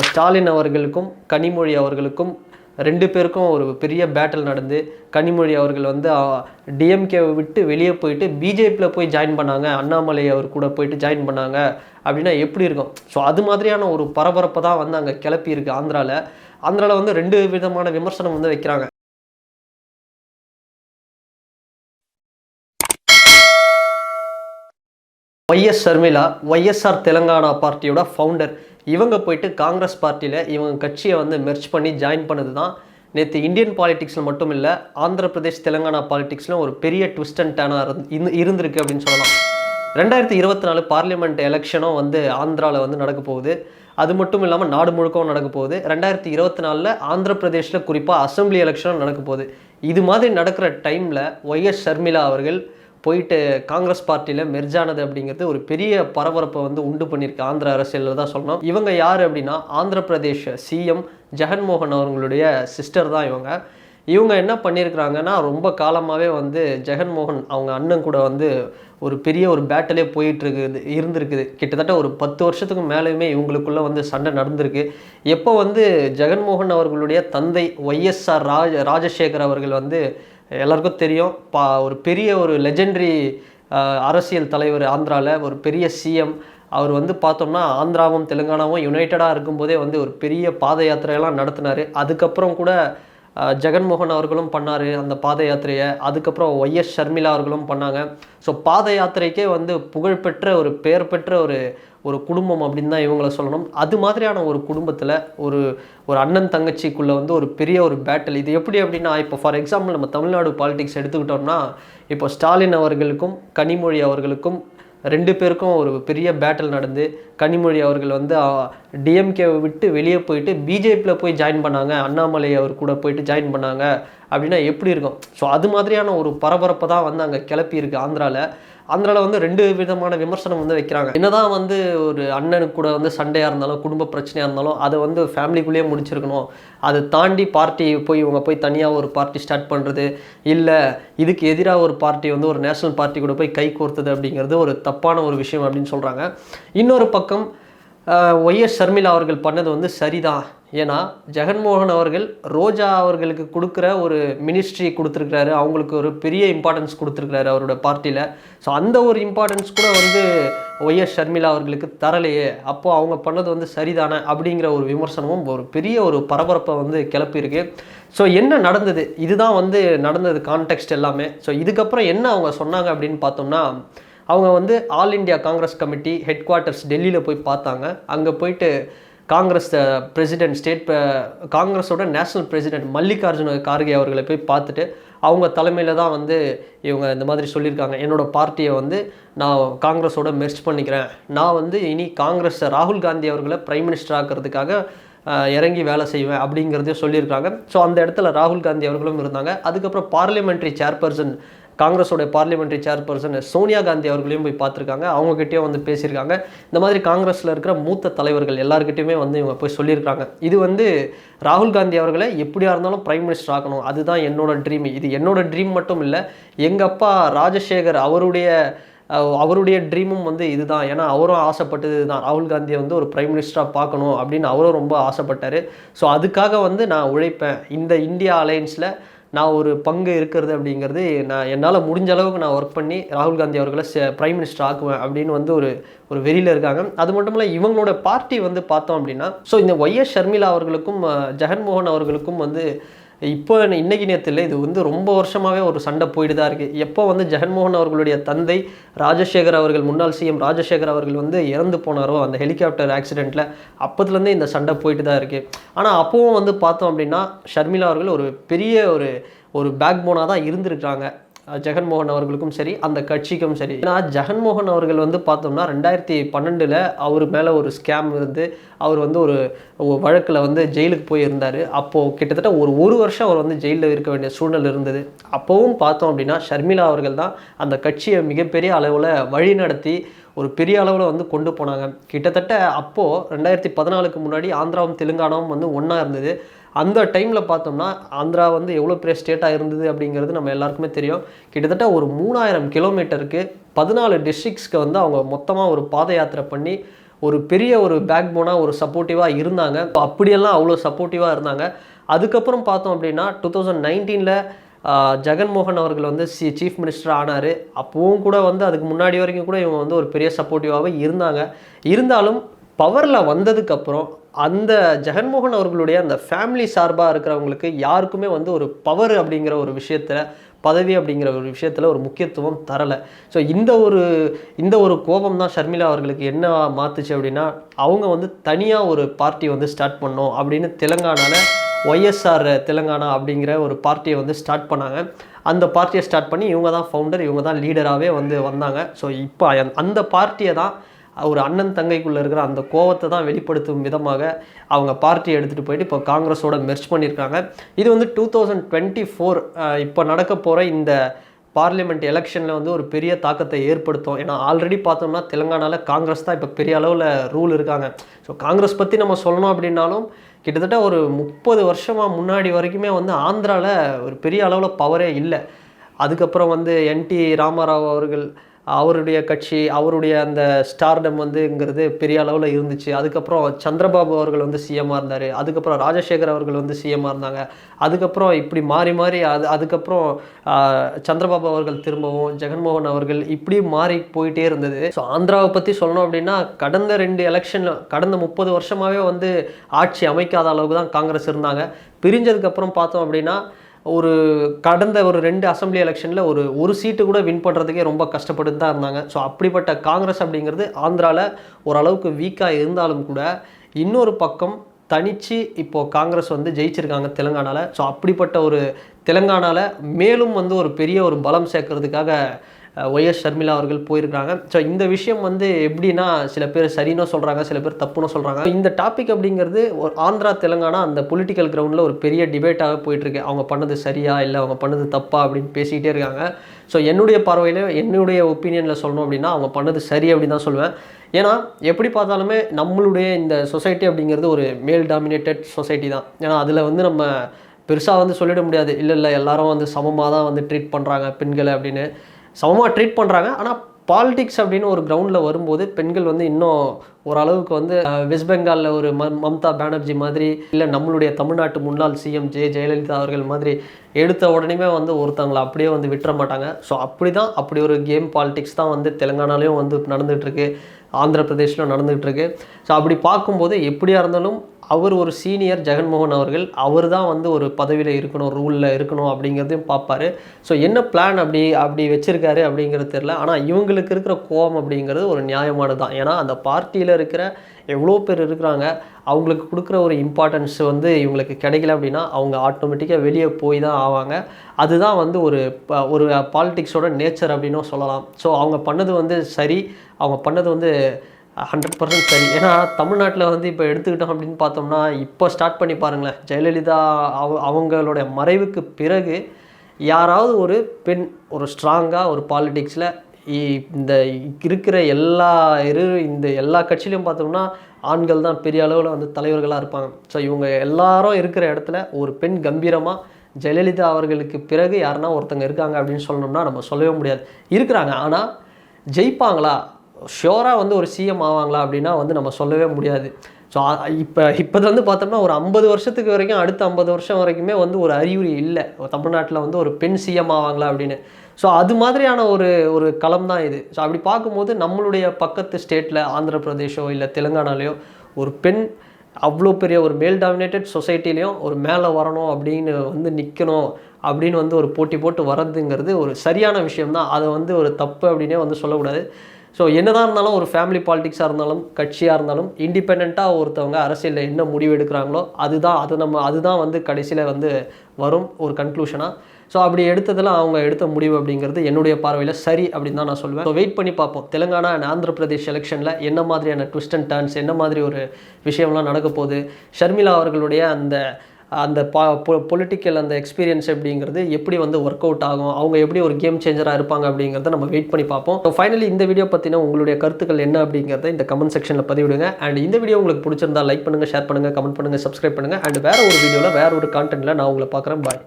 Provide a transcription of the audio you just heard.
இப்போ ஸ்டாலின் அவர்களுக்கும் கனிமொழி அவர்களுக்கும் ரெண்டு பேருக்கும் ஒரு பெரிய பேட்டில் நடந்து கனிமொழி அவர்கள் வந்து டிஎம்கேவை விட்டு வெளியே போயிட்டு பிஜேபியில் போய் ஜாயின் பண்ணாங்க. அண்ணாமலை அவர் கூட போயிட்டு ஜாயின் பண்ணாங்க. அப்படின்னா எப்படி இருக்கும்? ஸோ அது மாதிரியான ஒரு பரபரப்பை தான் வந்து அங்கே கிளப்பி இருக்குது ஆந்திராவில் ஆந்திராவில் வந்து ரெண்டு விதமான விமர்சனம் வந்து வைக்கிறாங்க. ஒய்எஸ் ஷர்மிளா ஒய்எஸ்ஆர் தெலுங்கானா பார்ட்டியோட ஃபவுண்டர் இவங்க போயிட்டு காங்கிரஸ் பார்ட்டியில் இவங்க கட்சியை வந்து மெர்ச் பண்ணி ஜாயின் பண்ணது தான் நேற்று இந்தியன் பாலிடிக்ஸில் மட்டும் இல்லை ஆந்திர பிரதேஷ் தெலுங்கானா பாலிடிக்ஸ்லாம் ஒரு பெரிய ட்விஸ்ட் அண்ட் டேனாக இருந்து இருந்திருக்கு அப்படின்னு சொல்லலாம். ரெண்டாயிரத்தி இருபத்தி நாலு பார்லிமெண்ட் எலெக்ஷனும் வந்து ஆந்திராவில் வந்து நடக்க போகுது. அது மட்டும் இல்லாமல் நாடு முழுக்கவும் நடக்க போகுது. ரெண்டாயிரத்தி இருபத்தி நாலில் ஆந்திர பிரதேஷில் குறிப்பாக அசம்பிளி எலெக்ஷனும் நடக்க போகுது. இது மாதிரி நடக்கிற டைமில் ஒய்எஸ் ஷர்மிளா அவர்கள் போயிட்டு காங்கிரஸ் பார்ட்டியில் மெர்ஜானது அப்படிங்கிறது ஒரு பெரிய பரபரப்பை வந்து உண்டு பண்ணியிருக்கு. ஆந்திர அரசியலில் தான் சொல்லணும். இவங்க யார் அப்படின்னா ஆந்திர பிரதேஷ் சிஎம் ஜெகன்மோகன் அவர்களுடைய சிஸ்டர் தான் இவங்க. இவங்க என்ன பண்ணியிருக்கிறாங்கன்னா ரொம்ப காலமாகவே வந்து ஜெகன்மோகன் அவங்க அண்ணன் கூட வந்து ஒரு பெரிய ஒரு பேட்டிலே போயிட்டுருக்குது இருந்திருக்குது. கிட்டத்தட்ட ஒரு பத்து வருஷத்துக்கு மேலேயுமே இவங்களுக்குள்ளே வந்து சண்டை நடந்திருக்கு. எப்போ வந்து ஜெகன்மோகன் அவர்களுடைய தந்தை ஒய்எஸ்ஆர் ராஜ ராஜசேகர் அவர்கள் வந்து எல்லாருக்கும் தெரியும். பா ஒரு பெரிய ஒரு லெஜெண்டரி அரசியல் தலைவர் ஆந்திராவில் ஒரு பெரிய சிஎம் அவர் வந்து பார்த்தோம்னா ஆந்திராவும் தெலுங்கானாவும் யுனைட்டடாக இருக்கும்போதே வந்து ஒரு பெரிய பாத யாத்திரையெல்லாம் நடத்தினார். அதுக்கப்புறம் கூட ஜெகன்மோகன் அவர்களும் பண்ணார் அந்த பாத யாத்திரையை. அதுக்கப்புறம் ஒய்எஸ் ஷர்மிளா அவர்களும் பண்ணாங்க. ஸோ பாத யாத்திரைக்கே வந்து புகழ்பெற்ற ஒரு பெயர் பெற்ற ஒரு ஒரு குடும்பம் அப்படின்னு தான் இவங்களை சொல்லணும். அது மாதிரியான ஒரு குடும்பத்தில் ஒரு ஒரு அண்ணன் தங்கச்சிக்குள்ளே வந்து ஒரு பெரிய ஒரு பேட்டில் இது எப்படி அப்படின்னா இப்போ ஃபார் எக்ஸாம்பிள் நம்ம தமிழ்நாடு பாலிடிக்ஸ் எடுத்துக்கிட்டோம்னா இப்போ ஸ்டாலின் அவர்களுக்கும் கனிமொழி அவர்களுக்கும் ரெண்டு பேருக்கும் ஒரு பெரிய பேட்டில் நடந்து கனிமொழி அவர்கள் வந்து டிஎம்கேவை விட்டு வெளியே போயிட்டு பிஜேபியில் போய் ஜாயின் பண்ணாங்க. அண்ணாமலை அவர் கூட போயிட்டு ஜாயின் பண்ணாங்க. அப்படின்னா எப்படி இருக்கும்? ஸோ அது மாதிரியான ஒரு பரபரப்பை தான் வந்து அங்கே கிளப்பி இருக்குது ஆந்திராவில் ஆந்திராவில் வந்து ரெண்டு விதமான விமர்சனம் வந்து வைக்கிறாங்க. என்னதான் வந்து ஒரு அண்ணனுக்கு கூட வந்து சண்டையாக இருந்தாலும் குடும்ப பிரச்சனையாக இருந்தாலும் அதை வந்து ஃபேமிலிக்குள்ளேயே முடிச்சிருக்கணும். அதை தாண்டி பார்ட்டி போய் இவங்க போய் தனியாக ஒரு பார்ட்டி ஸ்டார்ட் பண்ணுறது இல்லை இதுக்கு எதிராக ஒரு பார்ட்டி வந்து ஒரு நேஷனல் பார்ட்டி கூட போய் கை கோர்த்தது அப்படிங்கிறது ஒரு தப்பான ஒரு விஷயம் அப்படின்னு சொல்கிறாங்க இன்னொரு பக்கம் ஒய்எஸ் ஷர்மிளா அவர்கள் பண்ணது வந்து சரிதான். ஏன்னா ஜெகன்மோகன் அவர்கள் ரோஜா அவர்களுக்கு கொடுக்குற ஒரு மினிஸ்ட்ரி கொடுத்துருக்கிறாரு. அவங்களுக்கு ஒரு பெரிய இம்பார்ட்டன்ஸ் கொடுத்துருக்கிறாரு அவரோட பார்ட்டியில் ஸோ அந்த ஒரு இம்பார்ட்டன்ஸ் கூட வந்து ஒய்எஸ் ஷர்மிளா அவர்களுக்கு தரலையே. அப்போது அவங்க பண்ணது வந்து சரிதானே அப்படிங்கிற ஒரு விமர்சனமும் ஒரு பெரிய ஒரு பரபரப்பை வந்து கிளப்பியிருக்கு. ஸோ என்ன நடந்தது? இதுதான் வந்து நடந்தது கான்டெக்ட் எல்லாமே. ஸோ இதுக்கப்புறம் என்ன அவங்க சொன்னாங்க அப்படின்னு பார்த்தோம்னா அவங்க வந்து all India Congress committee headquarters டெல்லியில் போய் பார்த்தாங்க. அங்கே போயிட்டு காங்கிரஸ் பிரசிடென்ட் ஸ்டேட் காங்கிரஸோட நேஷனல் பிரசிடென்ட் மல்லிகார்ஜுன கார்கே அவர்களை போய் பார்த்துட்டு அவங்க தலைமையில் தான் வந்து இவங்க இந்த மாதிரி சொல்லியிருக்காங்க. என்னோட பார்ட்டியை வந்து நான் காங்கிரஸோட மெர்ச் பண்ணிக்கிறேன். நான் வந்து இனி காங்கிரஸ் ராகுல் காந்தி அவர்களை பிரைம் மினிஸ்டர் ஆக்கிறதுக்காக uh, இறங்கி வேலை செய்வேன் அப்படிங்கிறதையும் சொல்லியிருக்காங்க. ஸோ அந்த இடத்துல ராகுல் காந்தி அவர்களும் இருந்தாங்க. அதுக்கப்புறம் பார்லிமெண்ட்ரி சேர்பர்சன் காங்கிரஸோட பார்லிமெண்ட்ரி சேர்பர்சன் சோனியா காந்தி அவர்களையும் போய் பார்த்துருக்காங்க. அவங்ககிட்டயும் வந்து பேசியிருக்காங்க. இந்த மாதிரி காங்கிரஸில் இருக்கிற மூத்த தலைவர்கள் எல்லாருக்கிட்டையுமே வந்து இவங்க போய் சொல்லியிருக்காங்க. இது வந்து ராகுல் காந்தி அவர்களை எப்படியா இருந்தாலும் பிரைம் மினிஸ்டர் ஆகணும் அதுதான் என்னோட ட்ரீம் இது என்னோட ட்ரீம் மட்டும் இல்லை எங்கள் அப்பா ராஜசேகர் அவருடைய அவருடைய ட்ரீமும் வந்து இதுதான். ஏன்னா அவரும் ஆசைப்பட்டது இதுதான் ராகுல் காந்தியை வந்து ஒரு பிரைம் மினிஸ்டராக பார்க்கணும் அப்படின்னு அவரும் ரொம்ப ஆசைப்பட்டார். ஸோ அதுக்காக வந்து நான் உழைப்பேன். இந்த இந்தியா அலையன்ஸில் நான் ஒரு பங்கு இருக்கிறது அப்படிங்கிறது நான் என்னால் முடிஞ்ச அளவுக்கு நான் ஒர்க் பண்ணி ராகுல் காந்தி அவர்களை பிரைம் மினிஸ்டர் ஆக்குவேன் அப்படின்னு வந்து ஒரு ஒரு வெளியில் இருக்காங்க. அது மட்டும் இல்லை இவங்களோட பார்ட்டி வந்து பார்த்தோம் அப்படின்னா ஸோ இந்த ஒய்எஸ் ஷர்மிளா அவர்களுக்கும் ஜெகன்மோகன் அவர்களுக்கும் வந்து இப்போ இன்னைக்கு நேரத்தில் இது வந்து ரொம்ப வருஷமாகவே ஒரு சண்டை போயிட்டு தான் இருக்குது எப்போ வந்து ஜெகன்மோகன் அவர்களுடைய தந்தை ராஜசேகர் அவர்கள் முன்னாள் சிஎம் ராஜசேகர் அவர்கள் வந்து இறந்து போனாரோ அந்த ஹெலிகாப்டர் ஆக்சிடெண்ட்டில் அப்போதுலேருந்தே இந்த சண்டை போயிட்டு தான் இருக்குது ஆனால் அப்போவும் வந்து பார்த்தோம் அப்படின்னா ஷர்மிளா அவர்கள் ஒரு பெரிய ஒரு ஒரு பேக் போனாக தான் இருந்திருக்காங்க ஜெகன்மோகன் அவர்களுக்கும் சரி அந்த கட்சிக்கும் சரி. ஏன்னா ஜெகன்மோகன் அவர்கள் வந்து பார்த்தோம்னா ரெண்டாயிரத்தி பன்னெண்டில் அவர் மேலே ஒரு ஸ்கேம் இருந்து அவர் வந்து ஒரு வழக்கில் வந்து ஜெயிலுக்கு போயிருந்தார். அப்போது கிட்டத்தட்ட ஒரு ஒரு வருஷம் அவர் வந்து ஜெயிலில் இருக்க வேண்டிய சூழ்நிலை இருந்தது. அப்போவும் பார்த்தோம் அப்படின்னா ஷர்மிளா அவர்கள் தான் அந்த கட்சியை மிகப்பெரிய அளவில் வழி நடத்தி ஒரு பெரிய அளவில் வந்து கொண்டு போனாங்க. கிட்டத்தட்ட அப்போது ரெண்டாயிரத்தி பதினாலுக்கு முன்னாடி ஆந்திராவும் தெலுங்கானாவும் வந்து ஒன்றா இருந்தது. அந்த டைமில் பார்த்தோம்னா ஆந்திரா வந்து எவ்வளோ பெரிய ஸ்டேட்டாக இருந்தது அப்படிங்கிறது நம்ம எல்லாருக்குமே தெரியும். கிட்டத்தட்ட ஒரு மூணாயிரம் கிலோமீட்டருக்கு பதினாலு டிஸ்ட்ரிக்ஸ்க்கு வந்து அவங்க மொத்தமாக ஒரு பாத யாத்திரை பண்ணி ஒரு பெரிய ஒரு பேக் போனாக ஒரு சப்போர்ட்டிவாக இருந்தாங்க. இப்போ அப்படியெல்லாம் அவ்வளோ சப்போர்ட்டிவாக இருந்தாங்க. அதுக்கப்புறம் பார்த்தோம் அப்படின்னா டூ தௌசண்ட் நைன்டீனில் ஜெகன்மோகன் அவர்கள் வந்து சி சீஃப் மினிஸ்டர் ஆனார். அப்பவும் கூட வந்து அதுக்கு முன்னாடி வரைக்கும் கூட இவங்க வந்து ஒரு பெரிய சப்போர்ட்டிவாகவே இருந்தாங்க. இருந்தாலும் பவரில் வந்ததுக்கப்புறம் அந்த ஜெகன்மோகன் அவர்களுடைய அந்த ஃபேமிலி சார்பாக இருக்கிறவங்களுக்கு யாருக்குமே வந்து ஒரு பவர் அப்படிங்கிற ஒரு விஷயத்தில் பதவி அப்படிங்கிற ஒரு விஷயத்தில் ஒரு முக்கியத்துவம் தரலை. ஸோ இந்த ஒரு இந்த ஒரு கோபம் தான் ஷர்மிளா அவர்களுக்கு என்ன மாற்றுச்சு அப்படின்னா அவங்க வந்து தனியாக ஒரு பார்ட்டி வந்து ஸ்டார்ட் பண்ணோம் அப்படின்னு தெலுங்கானாவில் ஒய்எஸ்ஆர் தெலுங்கானா அப்படிங்கிற ஒரு பார்ட்டியை வந்து ஸ்டார்ட் பண்ணாங்க. அந்த பார்ட்டியை ஸ்டார்ட் பண்ணி இவங்க தான் ஃபவுண்டர் இவங்க தான் லீடராகவே வந்து வந்தாங்க. ஸோ இப்போ அந்த பார்ட்டியை தான் ஒரு அண்ணன் தங்கைக்குள்ளே இருக்கிற அந்த கோவத்தை தான் வெளிப்படுத்தும் விதமாக அவங்க பார்ட்டியை எடுத்துகிட்டு போயிட்டு இப்போ காங்கிரஸோட மெர்ச் பண்ணியிருக்காங்க. இது வந்து டூ தௌசண்ட் டுவெண்ட்டி ஃபோர் இப்போ நடக்க போகிற இந்த பார்லிமெண்ட் எலெக்ஷனில் வந்து ஒரு பெரிய தாக்கத்தை ஏற்படுத்தும். ஏன்னா ஆல்ரெடி பார்த்தோம்னா தெலுங்கானாவில் காங்கிரஸ் தான் இப்போ பெரிய அளவில் ரூல் இருக்காங்க. ஸோ காங்கிரஸ் பற்றி நம்ம சொல்லணும் அப்படின்னாலும் கிட்டத்தட்ட ஒரு முப்பது வருஷமாக முன்னாடி வரைக்குமே வந்து ஆந்திராவில் ஒரு பெரிய அளவில் பவரே இல்லை. அதுக்கப்புறம் வந்து என்டி ராமாராவ் அவர்கள் அவருடைய கட்சி அவருடைய அந்த ஸ்டார்டம் வந்துங்கிறது பெரிய அளவில் இருந்துச்சு. அதுக்கப்புறம் சந்திரபாபு அவர்கள் வந்து சிஎம்மாக இருந்தார். அதுக்கப்புறம் ராஜசேகர் அவர்கள் வந்து சிஎம்மாக இருந்தாங்க. அதுக்கப்புறம் இப்படி மாறி மாறி அது அதுக்கப்புறம் சந்திரபாபு அவர்கள் திரும்பவும் ஜெகன்மோகன் அவர்கள் இப்படி மாறி போயிட்டே இருந்தது. ஸோ ஆந்திராவை பற்றி சொல்லணும் அப்படின்னா கடந்த ரெண்டு எலெக்ஷனில் கடந்த முப்பது வருஷமாகவே வந்து ஆட்சி அமைக்காத அளவுக்கு தான் காங்கிரஸ் இருந்தாங்க. பிரிஞ்சதுக்கப்புறம் பார்த்தோம் அப்படின்னா ஒரு கடந்த ஒரு ரெண்டு அசம்பிளி எலெக்ஷனில் ஒரு ஒரு சீட்டு கூட வின் பண்ணுறதுக்கே ரொம்ப கஷ்டப்பட்டு தான் இருந்தாங்க. ஸோ அப்படிப்பட்ட காங்கிரஸ் அப்படிங்கிறது ஆந்திராவில் ஓரளவுக்கு வீக்காக இருந்தாலும் கூட இன்னொரு பக்கம் தனித்து இப்போது காங்கிரஸ் வந்து ஜெயிச்சிருக்காங்க தெலுங்கானாவில் ஸோ அப்படிப்பட்ட ஒரு தெலுங்கானாவில் மேலும் வந்து ஒரு பெரிய ஒரு பலம் சேர்க்கறதுக்காக ஒய்எஸ் ஷர்மிளா அவர்கள் போயிருக்காங்க. ஸோ இந்த விஷயம் வந்து எப்படின்னா சில பேர் சரின்னு சொல்கிறாங்க சில பேர் தப்புன்னு சொல்கிறாங்க இந்த டாபிக் அப்படிங்கிறது ஒரு ஆந்திரா தெலுங்கானா அந்த பொலிட்டிக்கல் கிரவுண்டில் ஒரு பெரிய டிபேட்டாக போயிட்டுருக்கு. அவங்க பண்ணது சரியா இல்லை அவங்க பண்ணது தப்பா அப்படின்னு பேசிக்கிட்டே இருக்காங்க. ஸோ என்னுடைய பார்வையில் என்னுடைய ஒப்பீனியனில் சொல்லணும் அப்படின்னா அவங்க பண்ணது சரி அப்படின்னு தான் சொல்லுவேன். ஏன்னா எப்படி பார்த்தாலுமே நம்மளுடைய இந்த சொசைட்டி அப்படிங்கிறது ஒரு மேல் டாமினேட்டட் சொசைட்டி தான். ஏன்னா அதில் வந்து நம்ம பெருசாக வந்து சொல்லிட முடியாது. இல்லை இல்லை எல்லாரும் வந்து சமமாக தான் வந்து ட்ரீட் பண்ணுறாங்க பெண்களை அப்படின்னு. சமமாக ட்ரீட் பண்ணுறாங்க ஆனால் பாலிடிக்ஸ் அப்படின்னு ஒரு கிரவுண்டில் வரும்போது பெண்கள் வந்து இன்னும் ஓரளவுக்கு வந்து வெஸ்ட் பெங்காலில் ஒரு ம மம்தா பானர்ஜி மாதிரி இல்லை நம்மளுடைய தமிழ்நாட்டு முன்னாள் சிஎம் ஜெ ஜெயலலிதா அவர்கள் மாதிரி எடுத்த உடனேமே வந்து ஒருத்தவங்களை அப்படியே வந்து விட்டுற மாட்டாங்க. ஸோ அப்படி தான் அப்படி ஒரு கேம் பாலிடிக்ஸ் தான் வந்து தெலுங்கானாலையும் வந்து நடந்துகிட்ருக்கு ஆந்திர பிரதேஷ்லையும் நடந்துகிட்ருக்கு ஸோ அப்படி பார்க்கும்போது எப்படியா இருந்தாலும் அவர் ஒரு சீனியர் ஜெகன்மோகன் அவர்கள் அவர் தான் வந்து ஒரு பதவியில் இருக்கணும் ரூலில் இருக்கணும் அப்படிங்கிறதையும் பார்ப்பாரு. ஸோ என்ன பிளான் அப்படி அப்படி வச்சுருக்காரு அப்படிங்கிறது தெரில ஆனால் இவங்களுக்கு இருக்கிற கோபம் அப்படிங்கிறது ஒரு நியாயமானது தான் ஏன்னா அந்த பார்ட்டியில் இருக்கிற எவ்வளோ பேர் இருக்கிறாங்க அவங்களுக்கு கொடுக்குற ஒரு இம்பார்ட்டன்ஸ் வந்து இவங்களுக்கு கிடைக்கல அப்படின்னா அவங்க ஆட்டோமேட்டிக்காக வெளியே போய் தான் ஆவாங்க. அதுதான் வந்து ஒரு ப- ஒரு பாலிட்டிக்ஸோட நேச்சர் அப்படின்னும் சொல்லலாம். ஸோ அவங்க பண்ணது வந்து சரி அவங்க பண்ணது வந்து ஹண்ட்ரட் பர்சன்ட் சரி. ஏன்னா தமிழ்நாட்டில் வந்து இப்போ எடுத்துக்கிட்டோம் அப்படின்னு பார்த்தோம்னா இப்போ ஸ்டார்ட் பண்ணி பாருங்களேன். ஜெயலலிதா அவ அவங்களுடைய மறைவுக்கு பிறகு யாராவது ஒரு பெண் ஒரு ஸ்ட்ராங்காக ஒரு பாலிட்டிக்ஸில் இந்த இருக்கிற எல்லா இரு இந்த எல்லா கட்சியிலையும் பார்த்தோம்னா ஆண்கள் தான் பெரிய அளவில் வந்து தலைவர்களாக இருப்பாங்க. ஸோ இவங்க எல்லாரும் இருக்கிற இடத்துல ஒரு பெண் கம்பீரமாக ஜெயலலிதா அவர்களுக்கு பிறகு யாருன்னா ஒருத்தங்க இருக்காங்க அப்படின்னு சொல்லணும்னா நம்ம சொல்லவே முடியாது. இருக்கிறாங்க. ஆனால் ஜெயிப்பாங்களா? ஷியோராக வந்து ஒரு சிஎம் ஆவாங்களா அப்படின்னா வந்து நம்ம சொல்லவே முடியாது. ஸோ இப்போ இப்போ வந்து பார்த்தோம்னா ஒரு ஐம்பது வருஷத்துக்கு வரைக்கும் அடுத்த ஐம்பது வருஷம் வரைக்குமே வந்து ஒரு அறிகுறி இல்லை. தமிழ்நாட்டில் வந்து ஒரு பெண் சிஎம் ஆவாங்களா அப்படின்னு. ஸோ அது மாதிரியான ஒரு ஒரு களம் தான் இது. ஸோ அப்படி பார்க்கும்போது நம்மளுடைய பக்கத்து ஸ்டேட்டில் ஆந்திர பிரதேஷோ இல்லை தெலுங்கானாலேயோ ஒரு பெண் அவ்வளோ பெரிய ஒரு மேல் டாமினேட்டட் சொசைட்டிலையும் ஒரு மேலே வரணும் அப்படின்னு வந்து நிற்கணும் அப்படின்னு வந்து ஒரு போட்டி போட்டு வர்றதுங்கிறது ஒரு சரியான விஷயம் தான். அதை வந்து ஒரு தப்பு அப்படின்னே வந்து சொல்லக்கூடாது. ஸோ என்னதான் இருந்தாலும் ஒரு ஃபேமிலி பாலிடிக்ஸாக இருந்தாலும் கட்சியாக இருந்தாலும் இண்டிபெண்ட்டாக ஒருத்தவங்க அரசியலில் என்ன முடிவு எடுக்கிறாங்களோ அதுதான் அது நம்ம அதுதான் வந்து கடைசியில் வந்து வரும் ஒரு கன்க்ளூஷனாக ஸோ அப்படி எடுத்ததில் அவங்க எடுத்த முடிவு அப்படிங்கிறது என்னுடைய பார்வையில் சரி அப்படின்னு தான் நான் சொல்லுவேன் ஸோ வெயிட் பண்ணி பார்ப்போம். தெலுங்கானா அண்ட் ஆந்திர பிரதேஷ் எலெக்ஷனில் என்ன மாதிரியான ட்விஸ்ட் அண்ட் டர்ன்ஸ் என்ன மாதிரி ஒரு விஷயம்லாம் நடக்க போகுது? ஷர்மிளா அவர்களுடைய அந்த அந்த பா பொலிட்டிக்கல் அந்த எக்ஸ்பீரியன்ஸ் அப்படிங்கிறது எப்படி வந்து ஒர்க் அவுட் ஆகும்? அவங்க எப்படி ஒரு கேம் சேஞ்சராக இருப்பாங்க அப்படிங்கிறத நம்ம வெயிட் பண்ணி பார்ப்போம். ஸோ ஃபைனலி இந்த வீடியோ பற்றின உங்களுடைய கருத்துக்கள் என்ன அப்படிங்கிறத இந்த கமெண்ட் செக்ஷனில் பதிவிடுங்க. அண்ட் இந்த வீடியோ உங்களுக்கு பிடிச்சிருந்தா லைக் பண்ணுங்கள் ஷேர் பண்ணுங்கள் கமெண்ட் பண்ணுங்கள் சப்ஸ்கிரைப் பண்ணுங்கள் அண்ட் வேறு ஒரு வீடியோவில் வேறு ஒரு கான்டென்ட்டில் நான் உங்களை பார்க்குறேன். பாய்